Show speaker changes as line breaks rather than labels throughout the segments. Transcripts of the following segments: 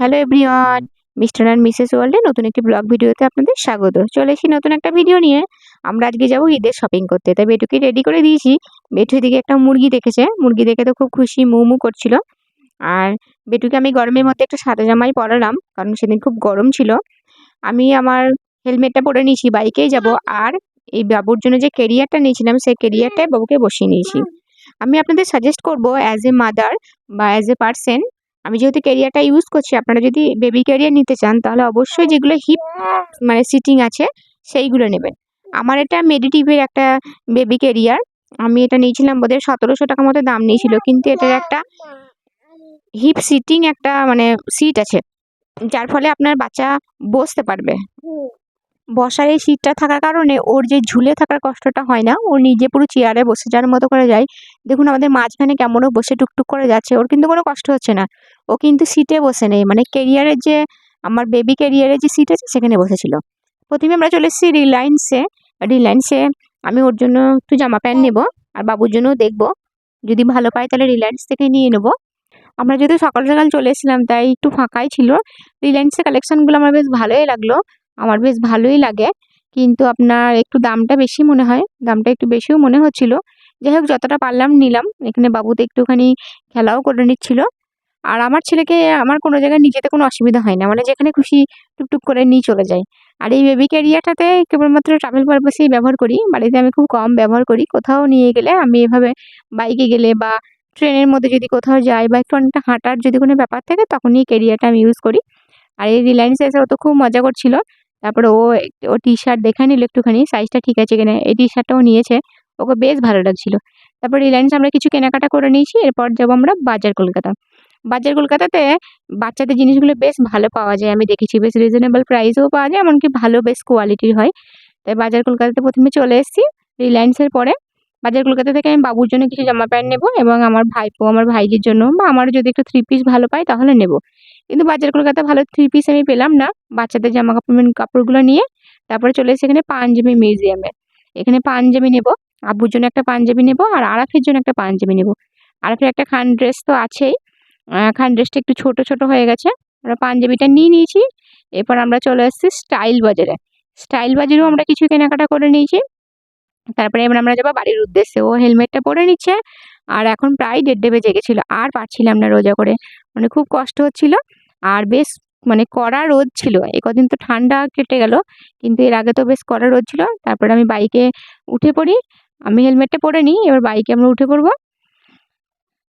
Hello everyone mister and Mrs ওয়ার্ল্ডে নতুন একটি ব্লগ ভিডিওতে আপনাদের স্বাগত। চলে এসেছি নতুন একটা ভিডিও নিয়ে। আমরা আজকে যাব ঈদের শপিং করতে। তাই বেটুকে রেডি করে দিয়েছি। বেটু দিকে একটা মুরগি দেখেছে। মুরগি দেখে তো খুব খুশি, মু মু করছিল। আর বেটুকে আমি গরমের মধ্যে একটা সাদা জামাই পরালাম, কারণ সেদিন খুব গরম ছিল। আমি আমার হেলমেটটা পরে নিয়েছি বাইকেই যাব। আর এই বাবুর জন্য যে কেরিয়ারটা নিয়েছিলাম, সেই কেরিয়ারটাই বাবুকে বসিয়ে নিয়েছি। আমি আপনাদের সাজেস্ট করব অ্যাজ এ মাদার বা অ্যাজ এ পার্সন আমি যেহেতু ক্যারিয়ারটা ইউজ করছি, আপনারা যদি বেবি ক্যারিয়ার নিতে চান, তাহলে অবশ্যই যেগুলো হিপ মানে সিটিং আছে, সেইগুলো নেবেন। আমার এটা মেডিটিভের একটা বেবি ক্যারিয়ার আমি এটা নিয়েছিলাম বোধহয় সতেরোশো টাকা মতো দাম নিয়েছিল, কিন্তু এটার একটা হিপ সিটিং একটা মানে সিট আছে, যার ফলে আপনার বাচ্চা বসতে পারবে। বসার এই সিটটা থাকার কারণে ওর যে ঝুলে থাকার কষ্টটা হয় না, ও নিজে পুরো চেয়ারে বসে যাওয়ার মতো করে যায় দেখুন, আমাদের মাঝখানে কেমনও বসে টুকটুক করে যাচ্ছে, ওর কিন্তু কোনো কষ্ট হচ্ছে না। ও কিন্তু সিটে বসে নেই মানে কেরিয়ারের যে, আমার বেবি কেরিয়ারের যে সিট আছে, সেখানে বসেছিল। প্রথমে আমরা চলে এসেছি রিলায়েন্সে রিলায়েন্সে আমি ওর জন্য একটু জামা প্যান্ট নেব, আর বাবুর জন্যও দেখব। যদি ভালো পাই তাহলে রিলায়েন্স থেকে নিয়ে নেব। আমরা যেহেতু সকাল সকাল চলে এসেছিলাম, তাই একটু ফাঁকাই ছিল। রিলায়েন্সের কালেকশানগুলো আমার বেশ ভালোই লাগল, আমার বেশ ভালোই লাগে। কিন্তু আপনার একটু দামটা বেশি মনে হয়, দামটা একটু বেশিও মনে হচ্ছিল। যাই হোক যতটা পারলাম নিলাম। এখানে বাবুতে একটুখানি খেলাও করে নিচ্ছিল। আর আমার ছেলেকে আমার কোনো জায়গায় নিয়ে যেতে কোনো অসুবিধা হয় না মানে যেখানে খুশি টুকটুক করে নিয়ে চলে যায়। আর এই বেবি ক্যারিয়ারটাতে কেবলমাত্র ট্রাভেল পারপাসেই ব্যবহার করি। বাড়িতে আমি খুব কম ব্যবহার করি। কোথাও নিয়ে গেলে আমি এভাবে বাইকে গেলে বা ট্রেনের মধ্যে যদি কোথাও যাই বা একটু অনেকটা হাঁটার যদি কোনো ব্যাপার থাকে, তখনই ক্যারিয়ারটা আমি ইউজ করি। আর এই রিলায়েন্সে এসে ও তো খুব মজা করছিল। তারপরে ও ও টি শার্ট দেখে নিল একটুখানি। সাইজটা ঠিক আছে কিনা? এই টি শার্টটাও নিয়েছে। ওকে বেশ ভালো লাগছিল। তারপর রিলায়েন্স আমরা কিছু কেনাকাটা করে নিয়েছি, এরপর যাব আমরা বাজার কলকাতা। বাজার কলকাতাতে বাচ্চাদের জিনিসগুলো বেশ ভালো পাওয়া যায়, আমি দেখেছি বেশ রিজনেবল প্রাইসেও পাওয়া যায়, এমনকি ভালো বেশ কোয়ালিটির হয়। তাই বাজার কলকাতাতে প্রথমে চলে এসেছি রিলায়েন্সের পরে। বাজার কলকাতা থেকে আমি বাবুর জন্য কিছু জামা প্যান্ট নেব এবং আমার ভাইপো, আমার ভাইদের জন্য বা আমার যদি একটু থ্রি পিস ভালো পাই তাহলে নেব। কিন্তু বাজার কলকাতা ভালো থ্রি পিস আমি পেলাম না, বাচ্চাদের জামা কাপড়, কাপড়গুলো নিয়ে। তারপরে চলে এসেছি এখানে পাঞ্জাবি মিউজিয়ামে এখানে পাঞ্জাবি নেব। আব্বুর জন্য একটা পাঞ্জাবি নেব আর আরাফের জন্য একটা পাঞ্জাবি নেব। আরাফের একটা খান ড্রেস তো আছেই। খান ড্রেসটা একটু ছোট ছোট হয়ে গেছে। আমরা পাঞ্জাবিটা নিয়ে নিয়েছি। এরপর আমরা চলে এসেছি স্টাইল বাজারে। স্টাইল বাজারেও আমরা কিছু কেনাকাটা করে নিয়েছি। তারপরে এবার আমরা যাব বাড়ির উদ্দেশ্যে। ও হেলমেটটা পরে নিচ্ছে। আর এখন প্রায় দেড় বেজে গেছিল। আর পারছিলাম না রোজা করে। মানে খুব কষ্ট হচ্ছিল। আর বেশ মানে কড়া রোদ ছিল। এই কদিন তো ঠান্ডা কেটে গেল। কিন্তু এর আগে তো বেশ কড়া রোদ ছিল। তারপরে আমি বাইকে উঠে পড়ি। আমি হেলমেটটা পরে নিই, এবার বাইকে আমরা উঠে পড়ব।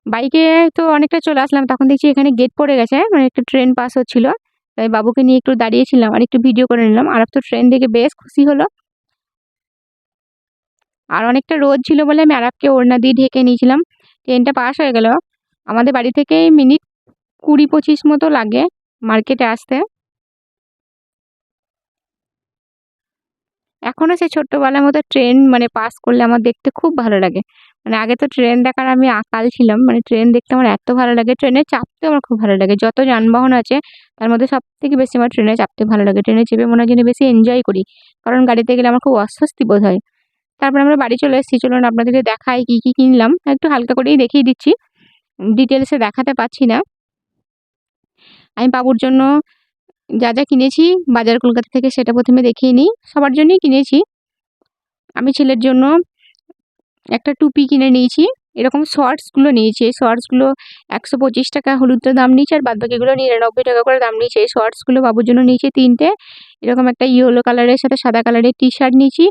বাইকে তো অনেকটা চলে আসলাম, তখন দেখছি এখানে গেট পড়ে গেছে মানে একটা ট্রেন পাস হচ্ছিল। তাই বাবুকে নিয়ে একটু দাঁড়িয়েছিলাম, আর একটু ভিডিও করে নিলাম। আর তো ট্রেন দেখে বেশ খুশি হলো। আর অনেকটা রোদ ছিল বলে আমি আরাপকে ওড়না দিয়ে ঢেকে নিয়েছিলাম। ট্রেনটা পাস হয়ে গেল। আমাদের বাড়ি থেকে মিনিট কুড়ি পঁচিশ মতো লাগে মার্কেটে আসতে। এখনও সেই ছোট্টবেলার মতো ট্রেন মানে পাস করলে আমার দেখতে খুব ভালো লাগে। মানে আগে তো ট্রেন দেখার আমি আকাল ছিলাম মানে ট্রেন দেখতে আমার এত ভালো লাগে ট্রেনে চাপতে আমার খুব ভালো লাগে। যত যানবাহন আছে, তার মধ্যে সব থেকে বেশি আমার ট্রেনে চাপতে ভালো লাগে। ট্রেনে চেপে মনে হয় যেন বেশি এনজয় করি, কারণ গাড়িতে গেলে আমার খুব অস্বস্তি বোধ হয়। তারপর আমরা বাড়ি চলে এসেছি, চলুন আপনাদেরকে দেখাই কী কী কিনলাম। একটু হালকা করেই দেখিয়ে দিচ্ছি। ডিটেলসে দেখাতে পাচ্ছি না। আমি বাবুর জন্য যা যা কিনেছি বাজার কলকাতা থেকে সেটা প্রথমে দেখিয়ে নিই। সবার জন্যই কিনেছি। আমি ছেলের জন্য একটা টুপি কিনে নিয়েছি। এরকম শর্টসগুলো নিয়েছি শর্টসগুলো একশো পঁচিশ টাকা হলুদটা দাম নিয়েছে আর বাদবাকিগুলো নিরানব্বই টাকা করে দাম নিয়েছে। এই শর্টসগুলো বাবুর জন্য নিয়েছি তিনটে। এরকম একটা ইয়েলো কালারের সাথে সাদা কালারের টি শার্ট নিয়েছি।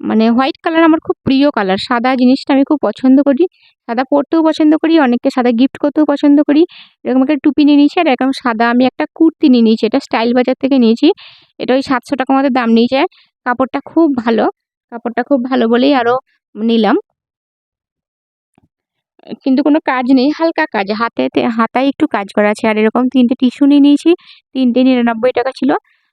মানে হোয়াইট কালার আমার খুব প্রিয় কালার সাদা জিনিসটা আমি খুব পছন্দ করি। সাদা পরতেও পছন্দ করি, অনেককে সাদা গিফট করতেও পছন্দ করি। এরকম একটা টুপি নিয়ে নিয়েছি আর এরকম সাদা আমি একটা কুর্তি নিয়ে নিয়েছি। এটা স্টাইল বাজার থেকে নিয়েছি। এটা ওই সাতশো টাকা মতো দাম নিয়েছে। কাপড়টা খুব ভালো। কাপড়টা খুব ভালো বলেই আরও নিলাম। কিন্তু কোনো কাজ নেই, হালকা কাজ। হাতেতে হাতায় একটু কাজ করা আছে। আর এরকম তিনটে টিস্যু নিয়ে নিয়েছি, তিনটে নিরানব্বই টাকা ছিল।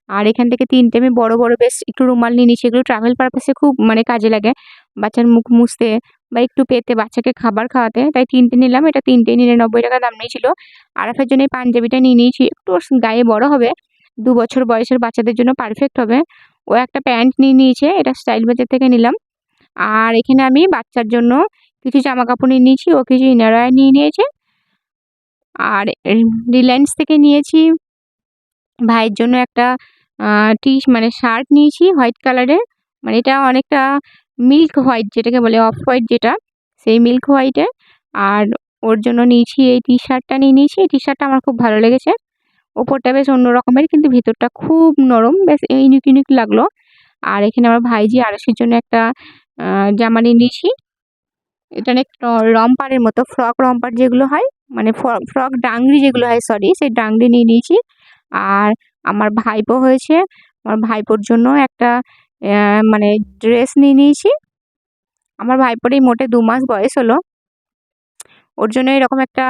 আর এখান থেকে তিনটে আমি বড় বড় বেশ একটু রুমাল নিয়ে নিয়েছি। এগুলো ট্রাভেল পারপাসে খুব মানে কাজে লাগে। বাচ্চার মুখ মুছতে বা একটু পেতে, বাচ্চাকে খাবার খাওয়াতে। তাই তিনটে নিলাম। এটা তিনটে নিরানব্বই টাকা দাম নিয়েছিল। আরাফের জন্য এই পাঞ্জাবিটা নিয়ে নিয়েছি। একটু গায়ে বড় হবে। দু বছর বয়সের বাচ্চাদের জন্য পারফেক্ট হবে। ও একটা প্যান্ট নিয়ে নিয়েছে। এটা স্টাইল বাজার থেকে নিলাম। আর এখানে আমি বাচ্চার জন্য কিছু জামা কাপড় নিয়ে নিয়েছি, ও কিছু ইনারওয়্যার নিয়ে নিয়েছে। আর রিলায়েন্স থেকে নিয়েছি, ভাইয়ের জন্য একটা টি মানে শার্ট নিয়েছি হোয়াইট কালারের। মানে এটা অনেকটা মিল্ক হোয়াইট যেটাকে বলে, অফ হোয়াইট যেটা, সেই মিল্ক হোয়াইটের আর ওর জন্য নিয়েছি এই টি শার্টটা নিয়ে নিয়েছি। এই টি শার্টটা আমার খুব ভালো লেগেছে। ওপরটা বেশ অন্য রকমের কিন্তু ভিতরটা খুব নরম। বেশ ইউনিক ইউনিক লাগল। আর এখানে আমার ভাইজি আড়সের জন্য একটা জামা নিয়ে নিয়েছি। এটা অনেক রম্পারের মতো, ফ্রক রম্পার যেগুলো হয় মানে ফ্রক ডাংরি যেগুলো হয়, সরি, সেই ডাংরি নিয়ে নিয়েছি। আর আমার ভাইপো হয়েছে, আমার ভাইপোর জন্য একটা মানে ড্রেস নিয়ে নিয়েছি। আমার ভাইপোর এই মোটে দু মাস বয়স হলো। ওর জন্য এরকম একটা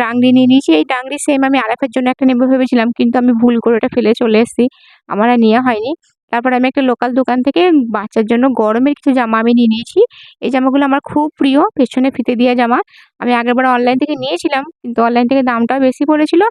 ডাংরি নিয়ে নিয়েছি। এই ডাংরি সেম আমি আরাফের জন্য একটা নেব ভেবেছিলাম, কিন্তু আমি ভুল করে ওটা ফেলে চলে এসেছি। আমার আর নেওয়া হয়নি। তারপর আমি একটা লোকাল দোকান থেকে বাচ্চার জন্য গরমের কিছু জামা আমি নিয়ে নিয়েছি। এই জামাগুলো আমার খুব প্রিয়, পেছনে ফিতে দিয়ে জামা। আমি আগেরবার অনলাইন থেকে নিয়েছিলাম, কিন্তু অনলাইন থেকে দামটাও বেশি পড়েছিল।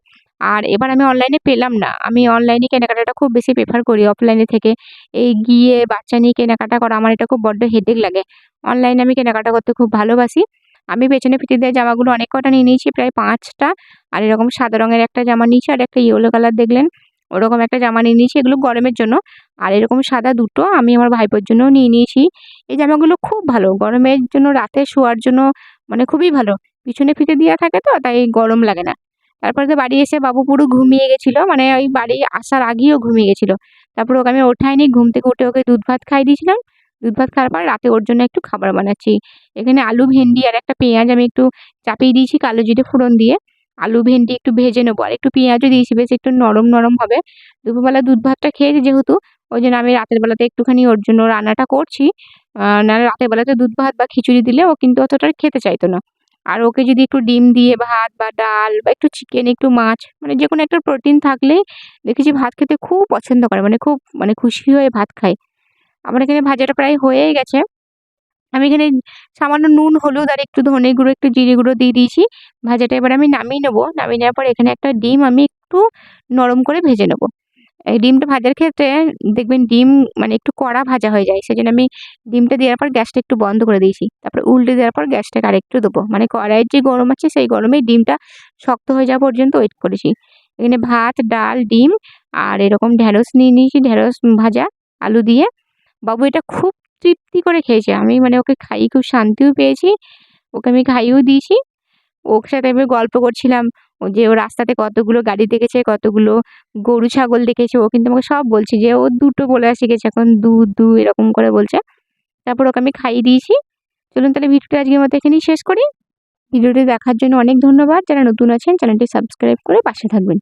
আর এবার আমি অনলাইনে পেলাম না। আমি অনলাইনে কেনাকাটাটা খুব বেশি প্রেফার করি অফলাইনে থেকে। এই গিয়ে বাচ্চা নিয়ে কেনাকাটা করা আমার এটা খুব বড্ড হেডেক লাগে। অনলাইনে আমি কেনাকাটা করতে খুব ভালোবাসি। আমি পেছনে ফিতে দেওয়া জামাগুলো অনেক কটা নিয়ে নিয়েছি, প্রায় পাঁচটা। আর এরকম সাদা রঙের একটা জামা নিয়েছি আর একটা ইয়েলো কালার দেখলেন। ওরকম একটা জামা নিয়ে নিয়েছি, এগুলো গরমের জন্য। আর এরকম সাদা দুটো আমি আমার ভাইপোর জন্যও নিয়ে নিয়েছি। এই জামাগুলো খুব ভালো। গরমের জন্য, রাতে শোয়ার জন্য মানে খুবই ভালো। পিছনে ফিতে দেওয়া থাকে তো, তাই গরম লাগে না। তারপরে তো বাড়ি এসে বাবু পুরো ঘুমিয়ে গেছিল মানে ওই বাড়ি আসার আগেও ঘুমিয়ে গেছিল। তারপর ওকে আমি ওঠাইনি, ঘুম থেকে উঠে ওকে দুধ ভাত খাই দিয়েছিলাম। দুধ ভাত খাওয়ার পর রাতে ওর জন্য একটু খাবার বানাচ্ছি। এখানে আলু, ভেন্ডি আর একটা পেঁয়াজ আমি একটু চাপিয়ে দিয়েছি কালো জিরে ফোড়ন দিয়ে। আলু ভেন্ডি একটু ভেজে নেব, আর একটু পেঁয়াজও দিয়েছি, বেশ একটু নরম নরম হবে। দুপুরবেলা দুধ ভাতটা খেয়েছি যেহেতু, ওই জন্য আমি রাতের বেলাতে একটুখানি ওর জন্য রান্নাটা করছি। না রাতের বেলাতে দুধ ভাত বা খিচুড়ি দিলে ও কিন্তু অতটা খেতে চাইতো না। আর ওকে যদি একটু ডিম দিয়ে ভাত বা ডাল বা একটু চিকেন, একটু মাছ মানে যে কোনো একটা প্রোটিন থাকলেই দেখেছি ভাত খেতে খুব পছন্দ করে মানে খুব মানে খুশি হয়ে ভাত খায়। আমার এখানে ভাজাটা প্রায় হয়েই গেছে। আমি এখানে সামান্য নুন, হলুদ আর একটু ধনে গুঁড়ো, একটু জিরে গুঁড়ো দিয়ে দিয়েছি। ভাজাটা এবার আমি নামিয়ে নেব। নামিয়ে নেওয়ার পর এখানে একটা ডিম আমি একটু নরম করে ভেজে নেব। এই ডিমটা ভাজার ক্ষেত্রে দেখবেন ডিম মানে একটু কড়া ভাজা হয়ে যায়, সেজন্য আমি ডিমটা দেওয়ার পর গ্যাসটা একটু বন্ধ করে দিয়েছি। তারপর উল্টে দেওয়ার পর গ্যাসটাকে আরেকটু দেবো। মানে কড়াইয়ের যে গরম আছে, সেই গরমে ডিমটা শক্ত হয়ে যাওয়া পর্যন্ত ওয়েট করেছি। এখানে ভাত, ডাল, ডিম আর এরকম ঢ্যাঁড়স নিয়ে নিয়েছি। ঢ্যাঁড়স ভাজা, আলু দিয়ে। বাবু, এটা খুব তৃপ্তি করে খেয়েছে। আমি মানে ওকে খাইয়ে খুব শান্তিও পেয়েছি। ওকে আমি খাইয়েও দিয়েছি। ওর সাথে আমি গল্প করছিলাম যে ও রাস্তাতে কতগুলো গাড়ি দেখেছে, কতগুলো গরু, ছাগল দেখেছে। ও কিন্তু আমাকে সব বলছে যে ও দুটো বলে শিখেছে এখন, দু দু এরকম করে বলছে। তারপর ওকে আমি খাইয়ে দিয়েছি। চলুন তাহলে ভিডিওটা আজকের মতো এখানেই শেষ করি। ভিডিওটি দেখার জন্য অনেক ধন্যবাদ। যারা নতুন আছেন, চ্যানেলটি সাবস্ক্রাইব করে পাশে থাকবেন।